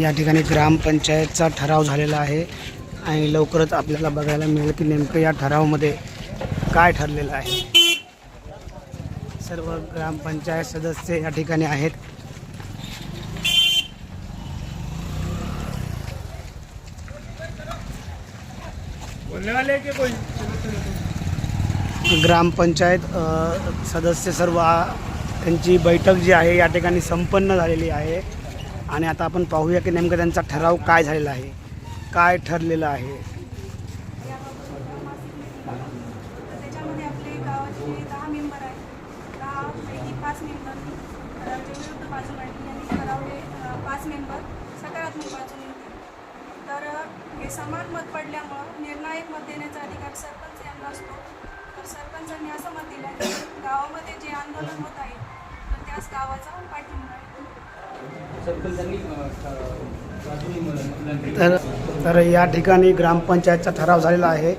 या ठिकाणी ग्रामपंचायतचा ठराव झालेला आहे आणि लवकरच आपल्याला बघायला मिळेल की नेमकं या ठरावमध्ये काय ठरलेलं आहे. सर्व ग्रामपंचायत सदस्य या ठिकाणी आहेत. ग्रामपंचायत सदस्य सर्व त्यांची बैठक जी आहे या ठिकाणी संपन्न झालेली आहे. आणि आता आपण पाहूया की नेमकं त्यांचा ठराव काय झालेला आहे काय ठरलेलं आहे. त्याच्यामध्ये गावाचे दहा मेंबर आहेत. पाच मेंबर विरुद्ध पाच मेंबर तर हे समान मत पडल्यामुळं निर्णायक मत देण्याचा अधिकार सरपंच यांना असतो. तर सरपंचांनी असं मत दिलं की गावामध्ये जे आंदोलन होत आहे तर त्याच गावाचा पाठिंबा आहे. तर तर या ठिकाणी ग्रामपंचायतचा ठराव झालेला आहे.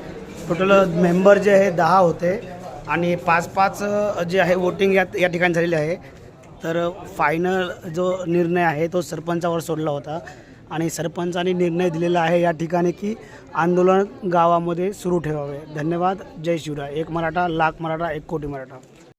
टोटल मेंबर जे आहे दहा होते. आणि पाच पाच जे आहे वोटिंग या या ठिकाणी झालेली आहे. तर फायनल जो निर्णय आहे तो सरपंचावर सोडला होता. आणि सरपंचाने निर्णय दिलेला आहे या ठिकाणी की आंदोलन गावामध्ये सुरू ठेवावे. धन्यवाद. जय शिवराय. एक मराठा लाख मराठा एक कोटी मराठा.